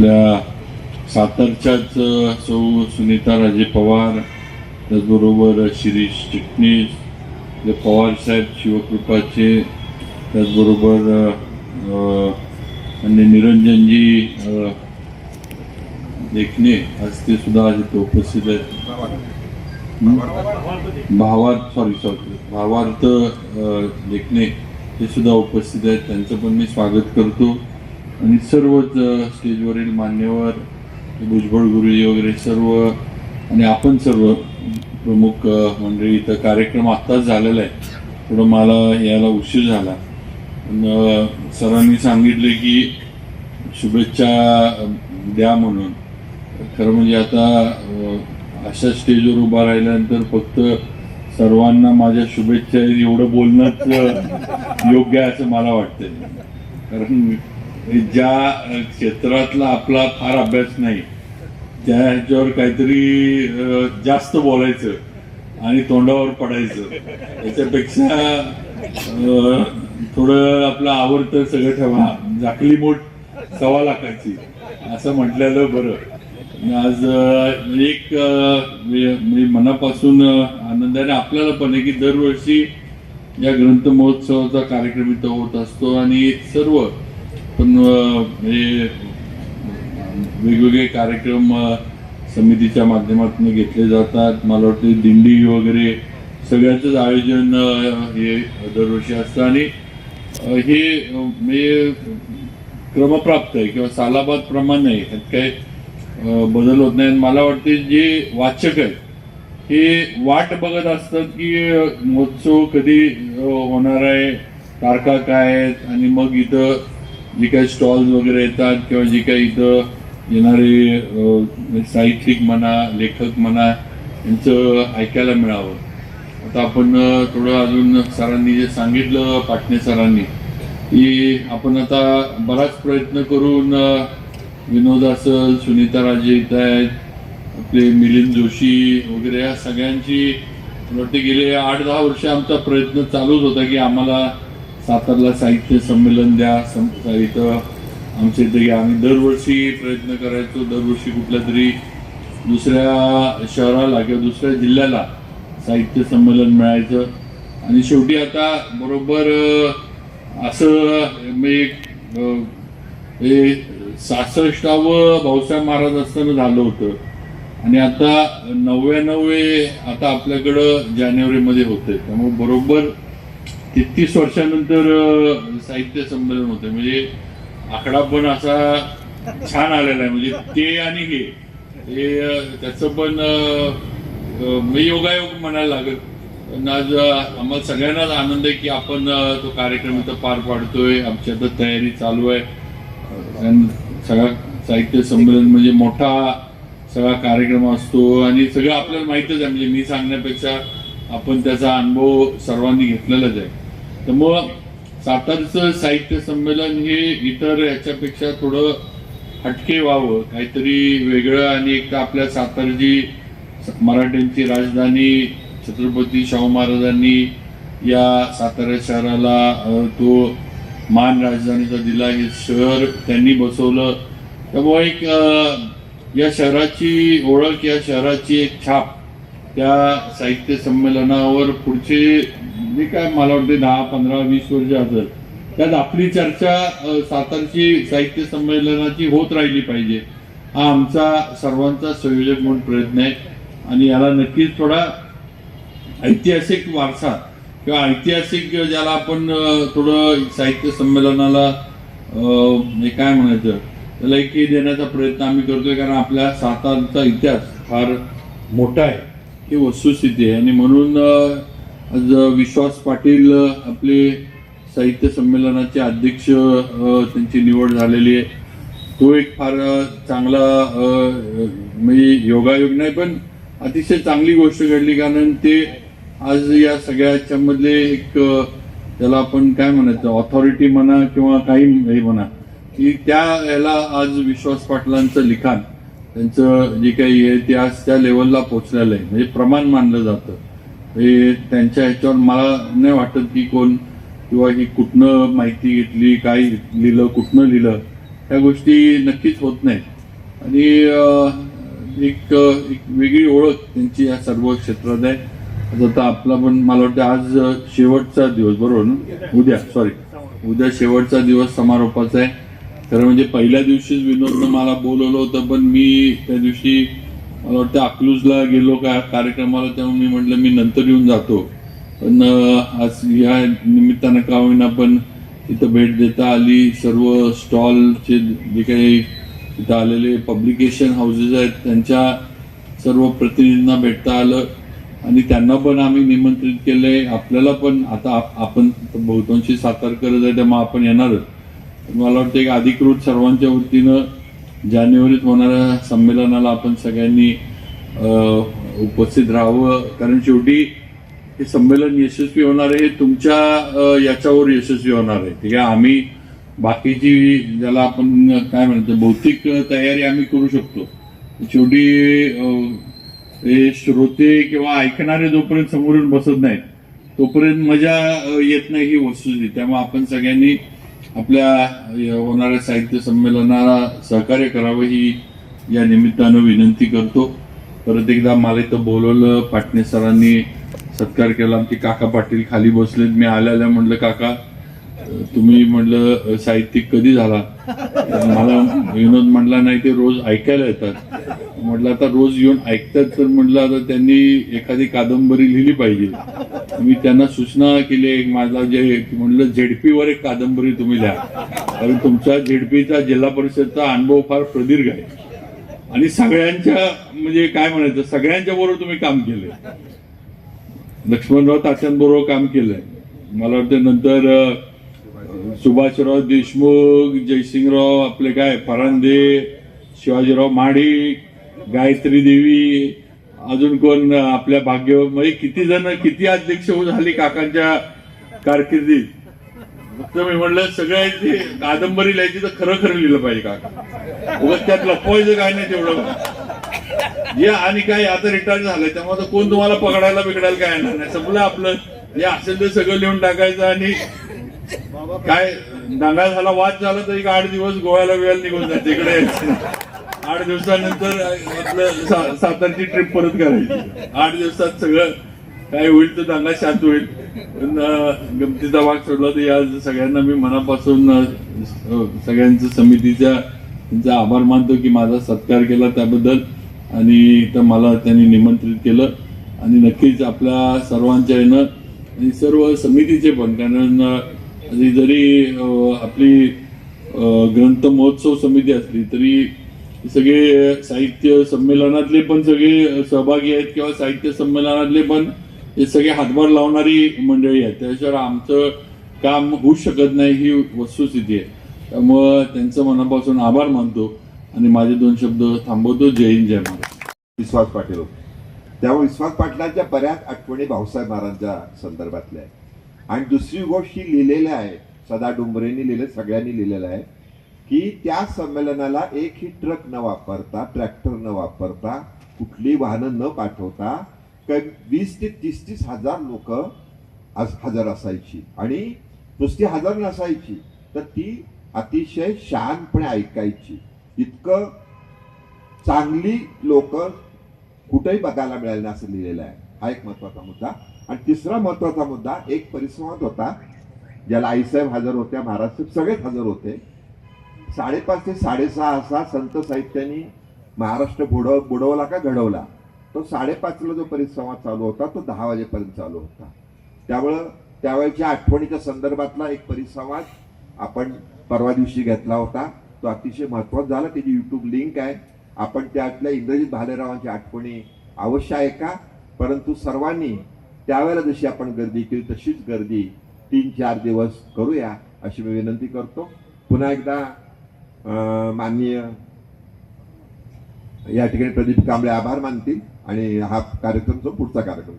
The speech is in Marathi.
आपल्या सातारच्याच सौ सुनीता राजे पवार त्याचबरोबर शिरीष चिटणीस आपले पवार साहेब शिवकृपाचे त्याचबरोबर आणि निरंजनजी लेखणे देखणे आज ते सुद्धा आज इथे उपस्थित आहेत. भावार्थ सॉरी सॉरी भावार्थ लेखणे देखणे ते सुद्धा उपस्थित आहेत. त्यांचं पण मी स्वागत करतो. आणि सर्वच स्टेजवरील मान्यवर भुजबळ गुरुजी वगैरे सर्व आणि आपण सर्व प्रमुख मंडळी इथं कार्यक्रम आत्ताच झालेला आहे. थोडं मला यायला उशीर झाला. पण सरांनी सांगितले की शुभेच्छा द्या म्हणून. खरं म्हणजे आता अशा स्टेजवर उभा राहिल्यानंतर फक्त सर्वांना माझ्या शुभेच्छा एवढं बोलणंच योग्य आहे असं मला वाटतंय. कारण ज्या क्षेत्रातला आपला फार अभ्यास नाही त्या ह्याच्यावर काहीतरी जास्त बोलायचं आणि तोंडावर पडायचं. त्याच्यापेक्षा थोडं आपलं आवडतं सगळं ठेवा. झाकली मोठ सव्वा लाखाची. असं म्हटलेलं बरं. आज म्हणजे एक मी- मनापासून आनंदाने आपल्याला पण आहे की दरवर्षी या ग्रंथ महोत्सवाचा कार्यक्रम इथं होत असतो आणि सर्व पण हे वेगवेगळे कार्यक्रम समितीच्या माध्यमातून घेतले जातात. मला वाटते दिंडी वगैरे सगळ्याचंच आयोजन हे दरवर्षी असतं. आणि हे म्हणजे क्रमप्राप्त आहे किंवा सालाबाद प्रमाण आहे. ह्यात काय बदल होत नाही. आणि मला वाटते जे वाचक आहेत हे वाट बघत असतात की महोत्सव कधी होणार आहे तारखा काय आहेत. आणि मग इथं जे काही स्टॉल्स वगैरे येतात किंवा जे काही इथं येणारे साहित्यिक म्हणा लेखक म्हणा यांचं ऐकायला मिळावं. आता आपण थोडं अजून सरांनी जे सांगितलं पाटणे सरांनी की आपण आता बराच प्रयत्न करून विनोद असल सुनीता राजे इथं आहेत आपले मिलिंद जोशी वगैरे या सगळ्यांची मला वाटते गेले आठ दहा वर्ष आमचा प्रयत्न चालूच होता की आम्हाला सातारला साहित्य संमेलन द्या. सं- इथं आमच्या इथे घ्या आम्ही दरवर्षी प्रयत्न करायचो. दरवर्षी कुठल्या तरी दुसऱ्या शहराला किंवा दुसऱ्या जिल्ह्याला साहित्य संमेलन मिळायचं. आणि शेवटी आता बरोबर असं मी एक हे सासष्टावं भाऊसाहेब महाराज असताना झालं होतं. आणि आता नव्याण्णवे आता आपल्याकडं जानेवारीमध्ये होते त्यामुळे बरोबर तेहतीस वर्षानंतर साहित्य संमेलन होतं. म्हणजे आकडा पण असा छान आलेला आहे. म्हणजे ते आणि हे त्याच त्याचं पण म्हणजे योगायोग म्हणायला लागत पण आज आम्हाला सगळ्यांनाच आनंद आहे की आपण तो कार्यक्रम इथं पार पाडतोय. आमची आता तयारी चालू आहे. सगळा साहित्य संमेलन म्हणजे मोठा सगळा कार्यक्रम असतो आणि सगळं आपल्याला माहितच आहे. म्हणजे मी सांगण्यापेक्षा आपण त्याचा अनुभव सर्वांनी घेतलेलाच आहे. तर मग सातारचं साहित्य संमेलन हे इतर याच्यापेक्षा थोडं हटके व्हावं काहीतरी वेगळं आणि एक तर आपल्या सातारची मराठ्यांची राजधानी छत्रपती शाहू महाराजांनी या सातारा शहराला तो मान राजधानीचा दिला हे शहर त्यांनी बसवलं. त्यामुळे एक या शहराची ओळख या शहराची एक छाप त्या साहित्य संमेलनावर पुढचे जे काय मला वाटते दहा पंधरा वीस वर्ष असेल त्यात आपली चर्चा सातारची साहित्य संमेलनाची होत राहिली पाहिजे. हा आमचा सर्वांचा संयोजक म्हणून प्रयत्न आहे. आणि याला नक्कीच थोडा ऐतिहासिक वारसा किंवा ऐतिहासिक ज्याला आपण थोडं साहित्य संमेलनाला हे काय म्हणायचं त्याला एक देण्याचा प्रयत्न आम्ही करतोय कारण आपल्या सातारचा इतिहास फार मोठा आहे. ही वस्तुस्थिती आहे. आणि म्हणून आज विश्वास पाटील आपले साहित्य संमेलनाचे अध्यक्ष त्यांची निवड झालेली आहे. तो एक फार चांगला म्हणजे योगायोग नाही पण अतिशय चांगली गोष्ट घडली. कारण ते आज या सगळ्याच्यामधले एक त्याला आपण काय म्हणायचं ऑथॉरिटी म्हणा किंवा काही हे म्हणा की त्या याला आज विश्वास पाटलांचं लिखाण त्यांचं जे काही आहे ते आज त्या लेवलला पोचलेलं आहे. म्हणजे प्रमाण मानलं जातं. हे त्यांच्या ह्याच्यावर मला नाही वाटत की कोण किंवा ही कुठनं माहिती घेतली काय लिहिलं कुठनं लिहिलं. त्या गोष्टी नक्कीच होत नाहीत. आणि एक एक वेगळी ओळख त्यांची या सर्व क्षेत्रात आहे. आता आपला पण मला वाटतं आज शेवटचा दिवस बरोबर ना? उद्या सॉरी उद्या शेवटचा दिवस समारोपाचा आहे. खरं म्हणजे पहिल्या दिवशीच विनोदनं मला बोलवलं होतं पण मी त्या दिवशी मला वाटतं अकलूजला गेलो का कार्यक्रमाला तेव्हा मी म्हटलं मी नंतर येऊन जातो. पण आज या निमित्तानं का होईना पण इथं भेट देता आली. सर्व स्टॉलचे जे काही इथं आलेले पब्लिकेशन हाऊसेस आहेत त्यांच्या सर्व प्रतिनिधींना भेटता आलं. आणि त्यांना पण आम्ही निमंत्रित केलंय. आपल्याला पण आता आपण बहुतांशी सातारकरच आहे त्यामुळे आपण येणारच. मला वाटतं एक अधिकृत सर्वांच्या वतीनं जानेवारीत होणाऱ्या संमेलनाला आपण सगळ्यांनी उपस्थित राहावं. कारण शेवटी हे संमेलन यशस्वी होणार आहे हे तुमच्या याच्यावर यशस्वी होणार आहे. ठीक आहे? आम्ही बाकीची ज्याला आपण काय म्हणतो भौतिक तयारी आम्ही करू शकतो. शेवटी हे श्रोते किंवा ऐकणारे जोपर्यंत समोरून बसत नाहीत तोपर्यंत मजा येत नाही ही वस्तुस्थिती. त्यामुळे आपण सगळ्यांनी आपल्या होणाऱ्या साहित्य संमेलनाला सहकार्य करावं ही या निमित्तानं विनंती करतो. परत एकदा मला इथं बोलवलं पाटणे सरांनी सत्कार केला. आमचे काका पाटील खाली बसलेत. मी आल्या आल्या म्हणलं काका तुम्ही म्हणलं साहित्यिक कधी झाला? मला विनोद म्हणला नाही ते रोज ऐकायला येतात. म्हटलं आता रोज येऊन ऐकतात तर म्हटलं आता त्यांनी एखादी कादंबरी लिहिली पाहिजे. मी त्यांना सूचना केली एक माझा जे म्हणलं झेडपीवर एक कादंबरी तुम्ही लिहा. कारण तुमचा झेडपीचा जिल्हा परिषदचा अनुभव फार प्रदीर्घ आहे. आणि सगळ्यांच्या म्हणजे काय म्हणायचं सगळ्यांच्या बरोबर तुम्ही काम केलंय. लक्ष्मणराव तात्यांबरोबर काम केलंय. मला वाटतं नंतर सुभाषराव देशमुख जयसिंगराव आपले काय परांदे शिवाजीराव माडिक गायत्री देवी अजून कोण आपल्या भाग्य म्हणजे किती जण किती अध्यक्ष झाली काकांच्या कारकिर्दीत? फक्त मी म्हणलं सगळ्यांची कादंबरी लिहायची तर खरं खरं लिहिलं पाहिजे काका. उगाच त्यात लपवायचं काय नाही तेवढं. जे आणि काय आता रिटायर झालंय त्यामुळे आता कोण तुम्हाला पकडायला बिकडायला काय येणार नाही. संपलं आपलं जे असेल ते सगळं लिहून टाकायचं आणि काय दंगा झाला वाद झाला तर एक आठ दिवस गोव्याला वेळ निघून जाते इकडे आठ दिवसानंतर आपलं सातारची ट्रिप परत करायची. आठ दिवसात सगळं काय होईल तर दंगा शांत होईल. गमतीचा भाग सोडला तर या सगळ्यांना मी मनापासून सगळ्यांचं समितीच्या त्यांचा आभार मानतो की माझा सत्कार केला त्याबद्दल. आणि इथं मला त्यांनी निमंत्रित केलं. आणि नक्कीच आपल्या सर्वांच्या येणं आणि सर्व समितीचे पण कारण आणि जरी आपली ग्रंथ महोत्सव समिती असली तरी सगळे साहित्य संमेलनातले पण सगळे सहभागी आहेत किंवा साहित्य संमेलनातले पण हे सगळे हातभार लावणारी मंडळी आहेत. त्याशिवाय आमचं काम होऊ शकत नाही ही वस्तुस्थिती आहे. त्यामुळं त्यांचं मनापासून आभार मानतो आणि माझे दोन शब्द थांबवतो. जय हिंद जय महाराज विश्वास पाटील हो. त्यामुळे विश्वास पाटलांच्या बऱ्याच आठवणी भाऊसाहेब महाराजांच्या संदर्भातल्या आहेत. आणि दुसरी गोष्ट ही लिहिलेली आहे. सदा डुंबरेंनी लिहिले सगळ्यांनी लिहिलेलं आहे की त्या संमेलनाला एक ही ट्रक न वापरता ट्रॅक्टर न वापरता कुठली वाहनं न पाठवता वीस ते तीस तीस हजार लोक हजर असायची. आणि नुसती हजर नसायची तर ती अतिशय शांतपणे ऐकायची. इतकं चांगली लोक कुठेही बघायला मिळाली असं लिहिलेलं आहे. हा एक महत्त्वाचा मुद्दा. आणि तिसरा महत्त्वाचा मुद्दा एक परिसंवाद होता ज्याला आईसाहेब हजर होत्या महाराष्ट्र सगळेच हजर होते. साडेपाच ते साडेसहा असा संत साहित्याने महाराष्ट्र बुडव बुडवला का घडवला? तो साडेपाचला जो परिसंवाद चालू होता तो दहा वाजेपर्यंत चालू होता. त्यामुळं त्यावेळेच्या आठवणीच्या संदर्भातला एक परिसंवाद आपण परवा दिवशी घेतला होता. तो अतिशय महत्त्वाचा झाला. त्याची यूट्यूब लिंक आहे. आपण त्यातल्या इंद्रजित भालेरावांच्या आठवणी अवश्य आहे का परंतु सर्वांनी त्यावेळेला जशी आपण गर्दी केली तशीच गर्दी तीन चार दिवस करूया अशी मी विनंती करतो. पुन्हा एकदा अं, माननीय या ठिकाणी प्रदीप कांबळे आभार मानतील आणि हा कार्यक्रम जो पुढचा कार्यक्रम